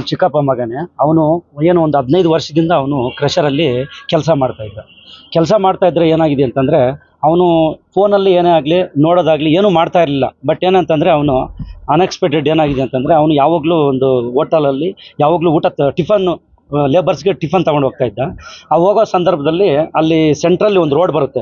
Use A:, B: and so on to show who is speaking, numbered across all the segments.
A: ನಮ್ಮ ಚಿಕ್ಕಪ್ಪ ಮಗನೇ, ಅವನು ಏನೋ ಒಂದು ಹದಿನೈದು ವರ್ಷದಿಂದ ಅವನು ಕ್ರಷರಲ್ಲಿ ಕೆಲಸ ಮಾಡ್ತಾ ಇದ್ದ. ಕೆಲಸ ಮಾಡ್ತಾ ಇದ್ರೆ ಏನಾಗಿದೆ ಅಂತಂದರೆ, ಅವನು ಫೋನಲ್ಲಿ ಏನೇ ಆಗಲಿ, ನೋಡೋದಾಗಲಿ ಏನೂ ಮಾಡ್ತಾ ಇರಲಿಲ್ಲ. ಬಟ್ ಏನಂತಂದರೆ ಅವನು ಅನ್ಎಕ್ಸ್ಪೆಕ್ಟೆಡ್ ಏನಾಗಿದೆ ಅಂತಂದರೆ, ಅವನು ಯಾವಾಗಲೂ ಒಂದು ಹೋಟಲಲ್ಲಿ ಯಾವಾಗಲೂ ಊಟ, ಟಿಫನ್ನು ಲೇಬರ್ಸ್ಗೆ ಟಿಫನ್ ತಗೊಂಡು ಹೋಗ್ತಾ ಇದ್ದ. ಆ, ಹೋಗೋ ಸಂದರ್ಭದಲ್ಲಿ ಅಲ್ಲಿ ಸೆಂಟ್ರಲ್ಲಿ ಒಂದು ರೋಡ್ ಬರುತ್ತೆ.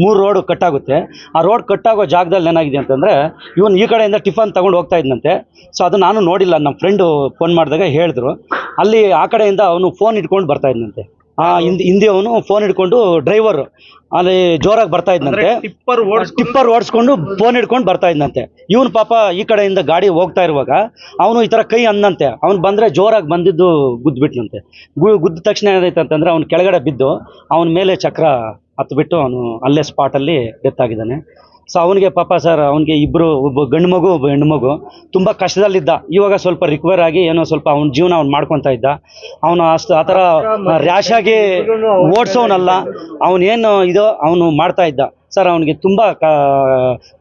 A: ಮೂರು ರೋಡ್ ಕಟ್ ಆಗುತ್ತೆ ಆ ರೋಡ್ ಕಟ್ ಆಗೋ ಜಾಗದಲ್ಲಿ ಏನಾಗಿದೆ ಅಂತಂದರೆ, ಇವನು ಈ ಕಡೆಯಿಂದ ಟಿಫನ್ ತಗೊಂಡು ಹೋಗ್ತಾ ಇದ್ದಂತೆ ಸೊ ಅದು ನಾನು ನೋಡಿಲ್ಲ. ನಮ್ಮ ಫ್ರೆಂಡು ಫೋನ್ ಮಾಡಿದಾಗ ಹೇಳಿದ್ರು. ಅಲ್ಲಿ ಆ ಕಡೆಯಿಂದ ಅವನು ಫೋನ್ ಇಟ್ಕೊಂಡು ಬರ್ತಾ ಇದ್ದಂತೆ ಆ ಹಿಂದೆ. ಹಿಂದೆ ಅವನು ಫೋನ್ ಹಿಡ್ಕೊಂಡು ಡ್ರೈವರ್ ಅಲ್ಲಿ ಜೋರಾಗಿ ಬರ್ತಾ ಇದ್ದಂತೆ
B: ಟಿಪ್ಪರ್ ಓಡಿಸ್
A: ಟಿಪ್ಪರ್ ಓಡಿಸ್ಕೊಂಡು ಫೋನ್ ಹಿಡ್ಕೊಂಡು ಬರ್ತಾ ಇದ್ದಂತೆ ಇವನು ಪಾಪ ಈ ಕಡೆಯಿಂದ ಗಾಡಿ ಹೋಗ್ತಾ ಇರುವಾಗ ಅವನು ಈ ಥರ ಕೈ ಅಂದಂತೆ. ಅವ್ನು ಬಂದರೆ ಜೋರಾಗಿ ಬಂದಿದ್ದು ಗುದ್ದುಬಿಟ್ನಂತೆ ಗು ಗುದ್ದ ತಕ್ಷಣ ಏನಾಯ್ತು ಅಂತಂದರೆ ಅವ್ನು ಕೆಳಗಡೆ ಬಿದ್ದು ಅವನ ಮೇಲೆ ಚಕ್ರ ಹತ್ಬಿಟ್ಟು ಅವನು ಅಲ್ಲೇ ಸ್ಪಾಟಲ್ಲಿ ಡೆತ್ ಆಗಿದ್ದಾನೆ. ಸೊ ಅವನಿಗೆ ಪಾಪ ಸರ್ ಅವನಿಗೆ ಇಬ್ಬರು ಒಬ್ಬ ಗಂಡು ಮಗು, ಒಬ್ಬ ಹೆಣ್ಣು ಮಗು. ತುಂಬ ಕಷ್ಟದಲ್ಲಿದ್ದ. ಇವಾಗ ಸ್ವಲ್ಪ ರಿಕವರ್ ಆಗಿ ಏನೋ ಸ್ವಲ್ಪ ಅವ್ನ ಜೀವನ ಅವ್ನು ಮಾಡ್ಕೊತಾ ಇದ್ದ. ಅವನು ಅಷ್ಟು ಆ ಥರ ರ್ಯಾಶ್ ಆಗಿ ಓಡಿಸೋನಲ್ಲ. ಅವನೇನು ಇದೋ, ಅವನು ಮಾಡ್ತಾ ಇದ್ದ. ಸರ್, ಅವನಿಗೆ ತುಂಬ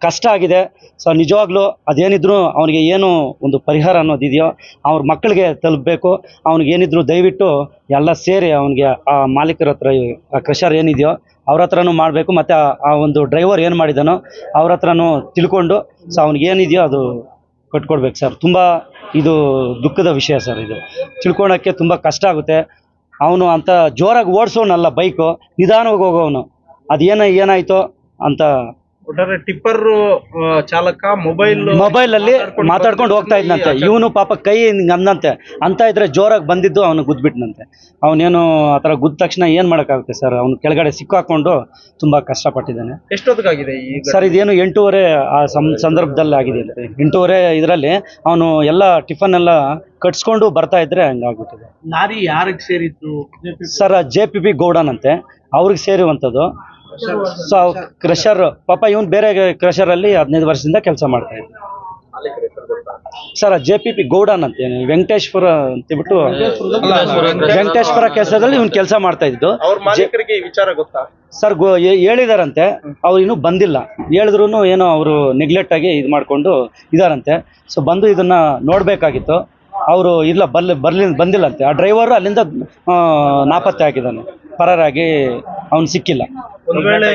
A: ಕಷ್ಟ ಆಗಿದೆ. ಸೊ ನಿಜವಾಗ್ಲೂ ಅದೇನಿದ್ರು ಅವನಿಗೆ ಏನು ಒಂದು ಪರಿಹಾರ ಅನ್ನೋದಿದೆಯೋ, ಅವ್ರ ಮಕ್ಕಳಿಗೆ ತಲುಪಬೇಕು. ಅವ್ನಿಗೆ ಏನಿದ್ರು ದಯವಿಟ್ಟು ಎಲ್ಲ ಸೇರಿ ಅವನಿಗೆ ಆ ಮಾಲೀಕರ ಹತ್ರ ಕ್ರಷರ್ ಏನಿದೆಯೋ, ಅವ್ರ ಹತ್ರನೂ ಮಾಡಬೇಕು. ಮತ್ತು ಆ ಒಂದು ಡ್ರೈವರ್ ಏನು ಮಾಡಿದ್ದಾನೋ ಅವ್ರ ಹತ್ರನೂ ತಿಳ್ಕೊಂಡು ಸೊ ಅವ್ನಿಗೆ ಏನಿದೆಯೋ ಅದು ಕಟ್ಕೊಡ್ಬೇಕು ಸರ್. ತುಂಬ ಇದು ದುಃಖದ ವಿಷಯ ಸರ್ ಇದು. ತಿಳ್ಕೊಳಕ್ಕೆ ತುಂಬ ಕಷ್ಟ ಆಗುತ್ತೆ. ಅವನು ಅಂತ ಜೋರಾಗಿ ಓಡಿಸೋನಲ್ಲ ಬೈಕು, ನಿಧಾನವಾಗಿ ಹೋಗೋವನು ಅದೇನ ಏನಾಯ್ತೋ ಅಂತ
B: ಒಟ್ಟಾರೆ ಟಿಪ್ಪರ್ ಚಾಲಕ ಮೊಬೈಲ್
A: ಮೊಬೈಲ್ ಅಲ್ಲಿ ಮಾತಾಡ್ಕೊಂಡು ಹೋಗ್ತಾ ಇದ್ನಂತೆ. ಇವನು ಪಾಪ ಕೈ ಹಿಂಗ್ ಅಂದಂತೆ ಅಂತ ಇದ್ರೆ ಜೋರಾಗಿ ಬಂದಿದ್ದು ಅವನು ಗುದ್ಬಿಟ್ನಂತೆ. ಅವನೇನು ಆ ಥರ ಗುದ್ದ ತಕ್ಷಣ ಏನು ಮಾಡೋಕ್ಕಾಗುತ್ತೆ ಸರ್? ಅವನು ಕೆಳಗಡೆ ಸಿಕ್ಕಾಕೊಂಡು ತುಂಬಾ ಕಷ್ಟಪಟ್ಟಿದ್ದಾನೆ.
B: ಎಷ್ಟೊತ್ತಿಗಾಗಿದೆ
A: ಸರ್ ಇದೇನು ಎಂಟೂವರೆ ಆ ಸಂ ಸಂದರ್ಭದಲ್ಲಿ ಆಗಿದೆ. ಅಂತೆ. ಎಂಟೂವರೆ ಇದರಲ್ಲಿ ಅವನು ಎಲ್ಲ ಟಿಫನ್ ಎಲ್ಲ ಕಟ್ಸ್ಕೊಂಡು ಬರ್ತಾ ಇದ್ರೆ ಹಂಗಾಗ್ಬಿಟ್ಟಿದೆ
B: ಲಾರಿ ಯಾರಿಗೆ ಸೇರಿತ್ತು
A: ಸರ್ ಜೆ ಪಿ ಪಿ ಗೌಡನಂತೆ. ಅವ್ರಿಗೆ ಸೇರುವಂಥದ್ದು. ಸೊ ಕ್ರಷರ್ ಪಾಪ ಇವನು ಬೇರೆ ಕ್ರಷರ್ ಅಲ್ಲಿ ಹದಿನೈದು ವರ್ಷದಿಂದ ಕೆಲಸ ಮಾಡ್ತಾ ಇದ್ದ. ಸರ್ ಜೆ ಪಿ ಪಿ ಗೌಡನ್ ಅಂತ ವೆಂಕಟೇಶ್ವರ ಅಂತೇಳ್ಬಿಟ್ಟು ವೆಂಕಟೇಶ್ವರ ಕೆಲಸದಲ್ಲಿ ಇವ್ನು ಕೆಲಸ ಮಾಡ್ತಾ ಇದ್ದು.
B: ಅವ್ರ ಈ ವಿಚಾರ ಗೊತ್ತಾ?
A: ಸರ್ ಹೇಳಿದಾರಂತೆ ಅವ್ರು ಇನ್ನು ಬಂದಿಲ್ಲ. ಹೇಳಿದ್ರು ಏನೋ ಅವರು ನೆಗ್ಲೆಕ್ಟ್ ಆಗಿ ಇದು ಮಾಡ್ಕೊಂಡು ಇದಾರಂತೆ. ಸೊ ಬಂದು ಇದನ್ನ ನೋಡ್ಬೇಕಾಗಿತ್ತು. ಅವರು ಇಲ್ಲ ಬಲ್ ಬರ್ಲಿ ಬಂದಿಲ್ಲಂತೆ. ಆ ಡ್ರೈವರ್ ಅಲ್ಲಿಂದ ಆ, ನಾಪತ್ತೆ ಆಗಿದ್ದಾನೆ ಪರರಾಗಿ ಅವ್ನು ಸಿಕ್ಕಿಲ್ಲ.
B: ಒಂದು ವೇಳೆ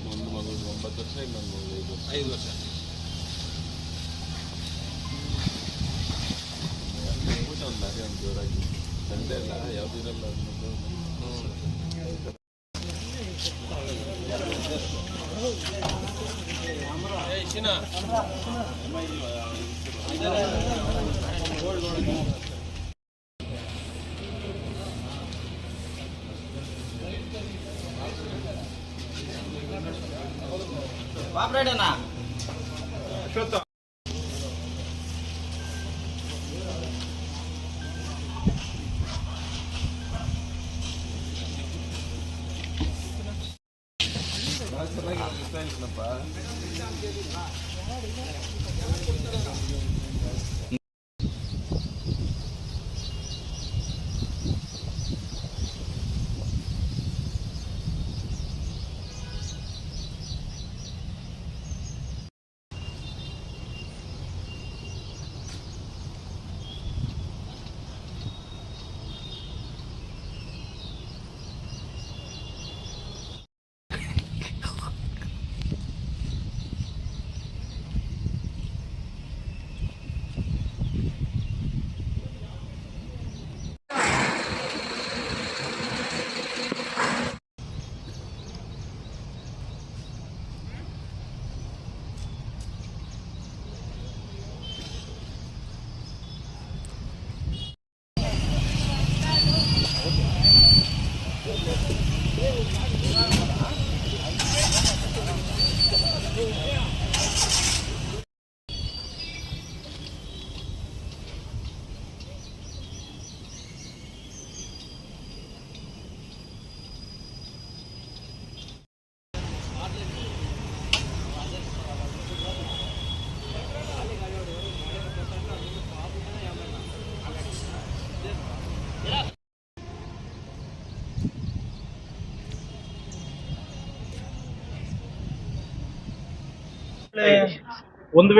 B: ಒಂದು
C: ಮಗಳು ಒಂಬತ್ತು ವರ್ಷ ಇನ್ನೊಂದು ಐದು ವರ್ಷ ಐದು ವರ್ಷ ಜೋರಾಗಿ ತಂದೆ বাপরে না সত্য Thank you. やめてください。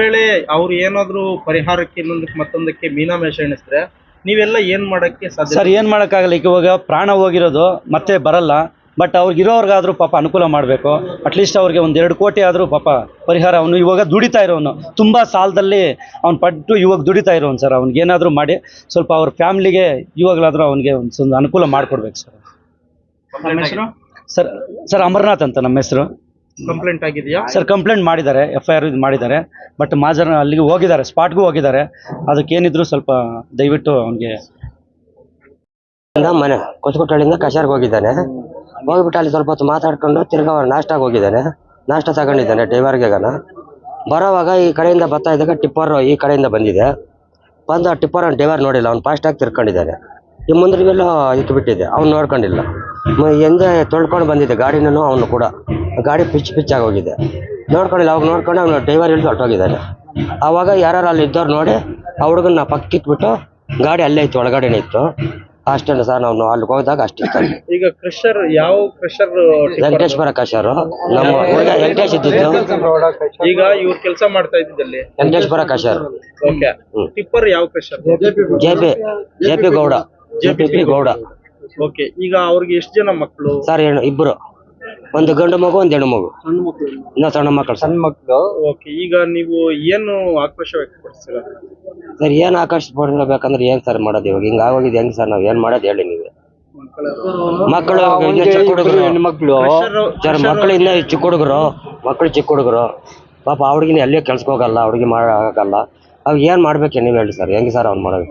B: ವೇಳೆ ಅವ್ರು ಏನಾದ್ರು ಪರಿಹಾರಕ್ಕೆ ಇನ್ನೊಂದಕ್ಕೆ ಮತ್ತೊಂದಕ್ಕೆ ಮೀನಾ ಮೇಷ ಎಣಿಸಿದ್ರೆ ನೀವೆಲ್ಲ ಏನ್ ಮಾಡಕ್ಕೆ ಸಾಧ್ಯ?
A: ಸರ್ ಏನು ಮಾಡೋಕ್ಕಾಗಲ್ಲ. ಈಗ ಇವಾಗ ಪ್ರಾಣ ಹೋಗಿರೋದು ಮತ್ತೆ ಬರಲ್ಲ. ಬಟ್ ಅವ್ರಿಗೆ ಇರೋರ್ಗಾದ್ರೂ ಪಾಪ ಅನುಕೂಲ ಮಾಡಬೇಕು. ಅಟ್ಲೀಸ್ಟ್ ಅವ್ರಿಗೆ ಒಂದು ಎರಡು ಕೋಟಿ ಆದ್ರೂ ಪಾಪ ಪರಿಹಾರ ಅವನು ಇವಾಗ ದುಡಿತಾ ಇರೋನು. ತುಂಬಾ ಸಾಲದಲ್ಲಿ ಅವ್ನು ಪಟ್ಟು ಇವಾಗ ದುಡಿತಾ ಇರೋನು ಸರ್. ಅವ್ನಿಗೆ ಏನಾದರೂ ಮಾಡಿ ಸ್ವಲ್ಪ ಅವ್ರ ಫ್ಯಾಮಿಲಿಗೆ ಇವಾಗಲಾದರೂ ಅವನಿಗೆ ಒಂದು ಸ್ವಲ್ಪ ಅನುಕೂಲ ಮಾಡ್ಕೊಡ್ಬೇಕು ಸರ್.
B: ನಮ್ಮ ಹೆಸರು?
A: ಸರ್ ಸರ್ ಅಮರ್ನಾಥ್ ಅಂತ ನಮ್ಮ ಹೆಸರು.
B: ಕಂಪ್ಲೇಂಟ್ ಆಗಿದೆಯಾ?
A: ಸರ್ ಕಂಪ್ಲೇಂಟ್ ಮಾಡಿದ್ದಾರೆ ಎಫ್ ಐ ಆರ್ ಇದು ಮಾಡಿದ್ದಾರೆ ಬಟ್ ಮಾಜರ್ ಅಲ್ಲಿಗೆ ಹೋಗಿದ್ದಾರೆ ಸ್ಪಾಟ್ಗೂ ಹೋಗಿದ್ದಾರೆ. ಅದಕ್ಕೇನಿದ್ರು ಸ್ವಲ್ಪ ದಯವಿಟ್ಟು ಅವನಿಗೆ
D: ಮನೆ ಕೊಚ್ಚಕೊಟ್ಟಳ್ಳಿಂದ ಕಶಾರ್ಗೆ ಹೋಗಿದ್ದಾನೆ. ಹೋಗ್ಬಿಟ್ಟು ಅಲ್ಲಿ ಸ್ವಲ್ಪ ಹೊತ್ತು ಮಾತಾಡ್ಕೊಂಡು ತಿರ್ಗಾ ಅವ್ರು ನಾಷ್ಟಾಗಿ ಹೋಗಿದ್ದಾನೆ ನಾಷ್ಟ ತಗೊಂಡಿದ್ದಾನೆ ಡ್ರೈವರ್ಗೆಗನ. ಬರೋವಾಗ ಈ ಕಡೆಯಿಂದ ಬರ್ತಾ ಇದ್ದಾಗ ಟಿಪ್ಪರ್ ಈ ಕಡೆಯಿಂದ ಬಂದಿದೆ. ಬಂದು ಆ ಟಿಪ್ಪರ್ ಅವ್ನು ಡ್ರೈವರ್ ನೋಡಿಲ್ಲ ಅವ್ನು ಫಾಸ್ಟಾಗಿ ತಿರ್ಕೊಂಡಿದ್ದಾನೆ. ಈ ಮುಂದ್ರಿಗೆಲ್ಲ ಇಕ್ಬಿಟ್ಟಿದೆ ಬಿಟ್ಟಿದೆ ಅವ್ನು ನೋಡ್ಕೊಂಡಿಲ್ಲ. ಹಿಂದೆ ತೊಳ್ಕೊಂಡು ಬಂದಿದ್ದೆ ಗಾಡಿನೂ ಅವನು ಕೂಡ. ಗಾಡಿ ಪಿಚ್ ಪಿಚ್ ಹೋಗಿದೆ ನೋಡ್ಕೊಂಡಿಲ್ಲ ಅವಾಗ ನೋಡ್ಕೊಂಡು ಅವನು ಡ್ರೈವರ್ ಹಿಡಿದು ಹೊರಟೋಗಿದ್ದಾನೆ ಆವಾಗ ಯಾರು ಅಲ್ಲಿ ಇದ್ದವ್ರು ನೋಡಿ ಆ ಹುಡುಗನ ಪಕ್ಕಿಟ್ಬಿಟ್ಟು ಗಾಡಿ ಅಲ್ಲೇ ಇತ್ತು ಒಳಗಡೆನೇ ಇತ್ತು. ಅಷ್ಟೇ ಸರ್ ನಾವು ಅಲ್ಲಿ ಹೋದಾಗ ಅಷ್ಟೇ.
B: ಈಗ ಕ್ರಷರ್ ಯಾವ ಕ್ರಷರ್
D: ವೆಂಕಟೇಶ್ವರ ಕಶಾರು ನಮ್ಮ ಹುಡುಗ ವೆಂಕಟೇಶ್ ಇದ್ದಿದ್ದು.
B: ಈಗ ಇವ್ರು ಕೆಲಸ ಮಾಡ್ತಾ ಇದ್ದಲ್ಲಿ
D: ವೆಂಕಟೇಶ್ವರ
B: ಓಕೆ. ಟಿಪ್ಪರ್ ಯಾವ crusher?
D: J P J P Gowda. J P Gowda.
B: Okay ಈಗ ಅವ್ರಿಗೆ ಎಷ್ಟು ಜನ ಮಕ್ಕಳು
D: ಸರ್ ಹೆಣ್ಣು ಇಬ್ಬರು ಒಂದು ಗಂಡು ಮಗು ಒಂದು ಹೆಣ್ಣು ಮಗು. ಇನ್ನ ಸಣ್ಣ ಮಕ್ಕಳು. ಸಣ್ಣ ಸರ್
B: ಓಕೆ ಈಗ ನೀವು ಏನು ಆಕ್ರೋಶ ವ್ಯಕ್ತಪಡಿಸ್ತೀರಾ?
D: ಸರ್ ಏನು ಆಕರ್ಷಿಸ್ಬಿಡ್ಬೇಕಂದ್ರೆ ಏನು ಸರ್ ಮಾಡೋದು ಇವಾಗ? ಹಿಂಗೆ ಆಗೋಗಿದೆ ಹೆಂಗೆ ಸರ್ ನಾವು? ಏನು ಮಾಡೋದು ಹೇಳಿ ನೀವು? ಮಕ್ಕಳು ಇನ್ನ ಚಿಕ್ಕ ಹುಡುಗರು. ಸರ್ ಮಕ್ಕಳು ಇನ್ನ ಚಿಕ್ಕ ಹುಡುಗರು. ಮಕ್ಕಳು ಚಿಕ್ಕ ಹುಡುಗರು. ಪಾಪ ಅವ್ರಿಗಿನ ಎಲ್ಲೇ ಕೆಲ್ಸಕ್ಕೆ ಹೋಗಲ್ಲ ಅವ್ರಿಗೆ ಮಾಡೋಕ್ಕಾಗಲ್ಲ ಅವ್ ಏನು ಮಾಡ್ಬೇಕು ನೀವು ಹೇಳಿ ಸರ್. ಹೆಂಗೆ ಸರ್ ಅವ್ನ್ ಮಾಡೋದು?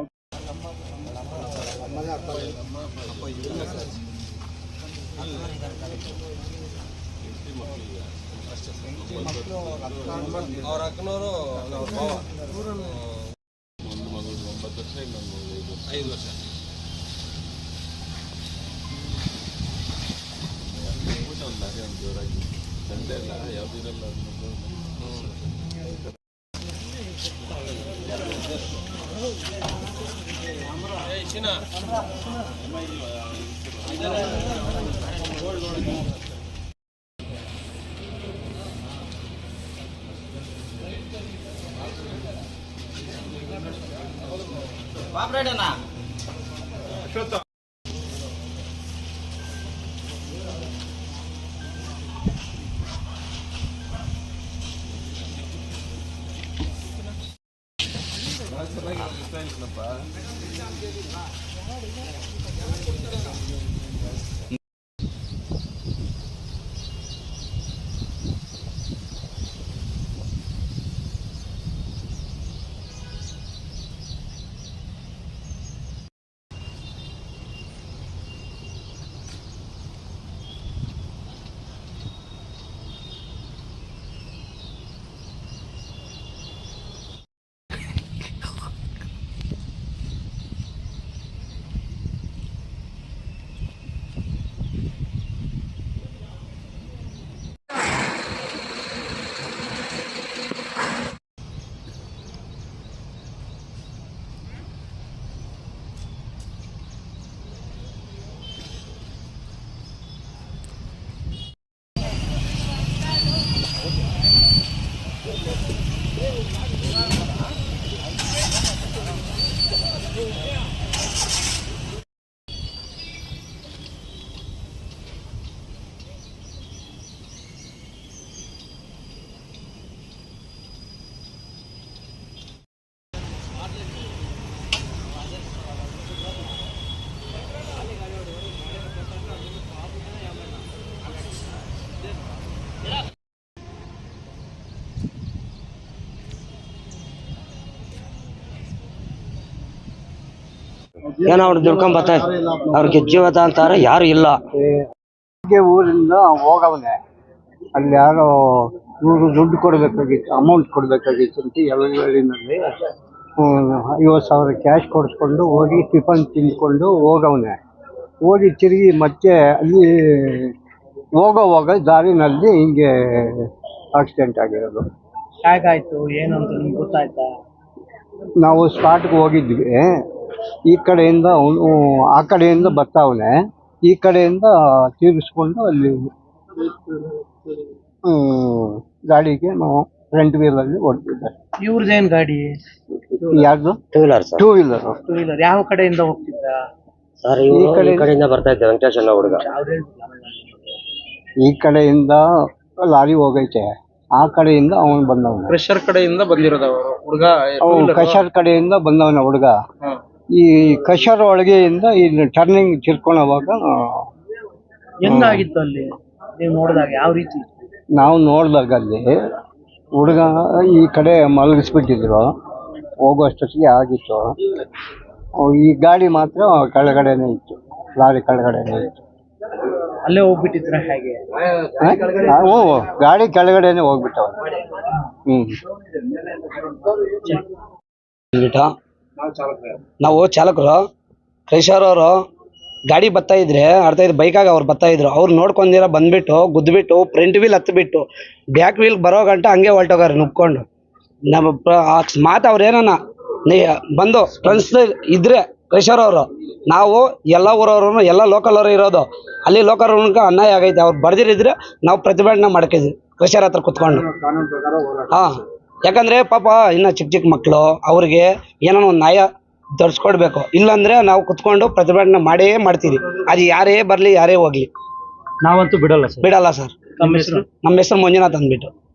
D: ಚೆನ್ನಾಗಿ ಜೋರಾಗಿ ತಂದೆ ಎಲ್ಲ ಯಾವುದಿರಲ್ಲ ಪಾಪ್ರೇಡನಾ ಅಶ್ವತ್ಥ ಏನೋ ಅವ್ರು ದುಡ್ಕೊಂಡ್ ಬರ್ತಾ ಅವ್ರಿಗೆ ಜೀವದ ಅಂತಾರೆ ಯಾರು ಇಲ್ಲ.
E: ಊರಿಂದ ಹೋಗವನೆ. ಅಲ್ಲಿ ಯಾರೋ ಇವರು ದುಡ್ಡು ಕೊಡಬೇಕಾಗಿತ್ತು ಅಮೌಂಟ್ ಕೊಡಬೇಕಾಗಿತ್ತು ಅಂತ ಎಲ್ಲಿನಲ್ಲಿ ಐವತ್ತು ಸಾವಿರ ಕ್ಯಾಶ್ ಕೊಡಿಸ್ಕೊಂಡು ಹೋಗಿ ಟಿಫನ್ ತಿನ್ಕೊಂಡು ಹೋಗವನೆ. ಹೋಗಿ ತಿರುಗಿ ಮತ್ತೆ ಅಲ್ಲಿ ಹೋಗೋವಾಗ ದಾರಿನಲ್ಲಿ ಹಿಂಗೆ ಆಕ್ಸಿಡೆಂಟ್ ಆಗಿರೋದು.
B: ಹೇಗಾಯ್ತು ಏನು ಅಂತ ನಿಮ್ಗೆ ಗೊತ್ತಾಯ್ತಾ?
E: ನಾವು ಸ್ಪಾಟ್ಗೆ ಹೋಗಿದ್ವಿ. ಈ ಕಡೆಯಿಂದ ಅವನು ಆ ಕಡೆಯಿಂದ ಬರ್ತಾವನೆ. ಈ ಕಡೆಯಿಂದ ತೀರಿಸ್ಕೊಂಡು ಅಲ್ಲಿ ಹ್ಮ್, ಗಾಡಿಗೆ ನಾವು ಫ್ರಂಟ್ ಅಲ್ಲಿ ಹೊಡೆದಿದ್ದಾರೆ
F: ಗಾಡಿ?
E: ಯಾರ್ದು?
D: Two wheeler sir
E: two wheeler
F: two wheeler ಯಾವ ಕಡೆಯಿಂದ ಹೋಗ್ತಿದ್ದ
D: ಸರ್ ಈ
E: ಕಡೆ-
D: ಕಡೆಯಿಂದ ಬರ್ತಾ ಇದ್ದೆ ವೆಂಕಟೇಶ್ ಅನ್ನೋ ಹುಡುಗ.
E: ಈ ಕಡೆಯಿಂದ ಲಾರಿ ಹೋಗೈತೆ. ಆ ಕಡೆಯಿಂದ ಅವನು ಬಂದವನು.
F: ಪ್ರೆಷರ್ ಕಡೆಯಿಂದ ಬಂದಿರೋದು ಅವರು. ಹುಡುಗ
E: ಅವನು ಕಡೆಯಿಂದ ಬಂದವನ ಹುಡುಗ. ಈ ಕಷರ್ ಒಳಗೆಯಿಂದ ಇಲ್ಲಿ ಟರ್ನಿಂಗ್ ತಿರ್ಕೊಳ್ಳೋವಾಗ
F: ಹೆಂಗಾಗಿತ್ತು ಅಲ್ಲಿ? ನೀವು ನೋಡಿದಾಗ ಯಾವ ರೀತಿ?
E: ನಾವು ನೋಡಿದಾಗ ಅಲ್ಲಿ ಹುಡುಗ ಈ ಕಡೆ ಮಲಗಿಸ್ಬಿಟ್ಟಿದ್ರು. ಹೋಗುವಷ್ಟೊತ್ತಿಗೆ ಆಗಿತ್ತು. ಅವ್ ಈ ಗಾಡಿ ಮಾತ್ರ ಕೆಳಗಡೆನೇ ಇತ್ತು. ಲಾರಿ ಕೆಳಗಡೆನೇ ಇತ್ತು.
F: ಅಲ್ಲೇ ಹೋಗ್ಬಿಟ್ಟಿದ್ರ ಹೇಗೆ?
E: ಓ ಹ್ಞೂ ಗಾಡಿ ಕೆಳಗಡೆನೆ ಹೋಗ್ಬಿಟ್ಟವ ಹ್ಮ್.
G: ಬಿಟ್ಟು ನಾವು ಚಾಲಕರು. ಕ್ರೈಶರ್ ಅವರು ಗಾಡಿ ಬರ್ತಾ ಇದ್ರೆ ಅರ್ಧ ಇದು ಬೈಕಾಗ ಅವ್ರು ಬರ್ತಾ ಇದ್ರು ಅವ್ರು ನೋಡ್ಕೊಂಡಿರ ಬಂದ್ಬಿಟ್ಟು ಗುದ್ಬಿಟ್ಟು ಫ್ರಂಟ್ ವೀಲ್ ಹತ್ಬಿಟ್ಟು ಬ್ಯಾಕ್ ವೀಲ್ ಬರೋ ಗಂಟ ಹಂಗೆ ಹೊಲ್ಟೋಗಾರ ನುಕ್ಕೊಂಡು ನಮ್ಮ ಮಾತು ಅವ್ರು ಏನನ ನೀ ಬಂದು ಫ್ರೆಂಡ್ಸ್ ಇದ್ರೆ ಕ್ರೈಶರ್ ಅವರು ನಾವು ಎಲ್ಲ ಊರವ್ರು ಎಲ್ಲ ಲೋಕಲ್ ಅವರು ಇರೋದು ಅಲ್ಲಿ ಲೋಕಲ್ ಅವ್ರಿಗೆ ಅನ್ಯಾಯ ಆಗೈತೆ ಅವ್ರು ಬರ್ದಿರಿದ್ರೆ ನಾವು ಪ್ರತಿಭಟನೆ ಮಾಡ್ಕಿದ್ವಿ ಕ್ರೈಶರ್ ಹತ್ರ ಕುತ್ಕೊಂಡು. ಹಾ. ಯಾಕಂದ್ರೆ ಪಾಪ ಇನ್ನ ಚಿಕ್ಕ ಚಿಕ್ಕ ಮಕ್ಕಳು ಅವ್ರಿಗೆ ಏನೋ ಒಂದು ನ್ಯಾಯ ದೊರಸ್ಕೊಡ್ಬೇಕು. ಇಲ್ಲಾಂದ್ರೆ ನಾವು ಕುತ್ಕೊಂಡು ಪ್ರತಿಭಟನೆ ಮಾಡೇ ಮಾಡ್ತೀವಿ. ಅದು ಯಾರೇ ಬರ್ಲಿ ಯಾರೇ ಹೋಗ್ಲಿ.
F: ನಾವಂತೂ ಬಿಡಲ್ಲ ಸರ್.
G: ಬಿಡಲ್ಲ ಸರ್.
F: ನಮ್ಮ ಹೆಸರು?
G: ನಮ್ಮ ಹೆಸರು ಮಂಜುನಾಥ್ ಅಂದ್ಬಿಟ್ಟು.